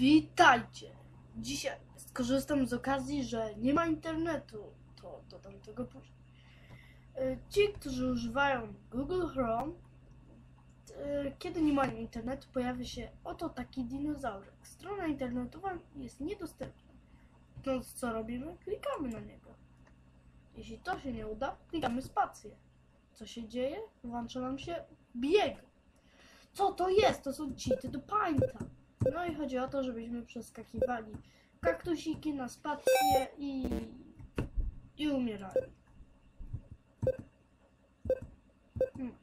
Witajcie! Dzisiaj skorzystam z okazji, że nie ma internetu, to dodam tego później. Ci, którzy używają Google Chrome, e, kiedy nie mają internetu, pojawia się oto taki dinozaurek. Strona internetowa jest niedostępna. To co robimy? Klikamy na niego. Jeśli to się nie uda, klikamy spację. Co się dzieje? Włącza nam się bieg. Co to jest? To są cheaty do Painta. No i chodzi o to, żebyśmy przeskakiwali kaktusiki na spację i, i umierali. Hmm.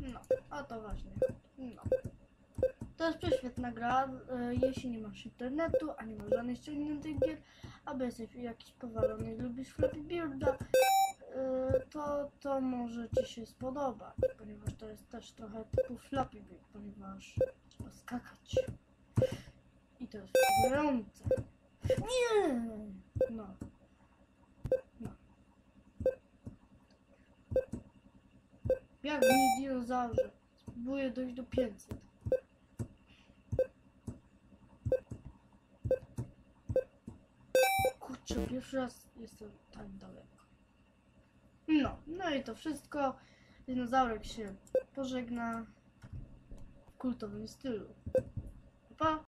No, o to ważne. No. To jest prześwietna gra, e, jeśli nie masz internetu, a nie masz żadnych ściągniętych gier, albo jesteś jakiś powalony lubisz Flappy Birda, e, to, to może Ci się spodobać, ponieważ to jest też trochę typu Flappy Bird, ponieważ trzeba skakać. I to jest wkurzające. Nie! No. No. Jak mi dinozaurze. Spróbuję dojść do 500. Kurczę, pierwszy raz jestem tak daleko. No, no i to wszystko. Dinozaurek się pożegna w kultowym stylu. Pa!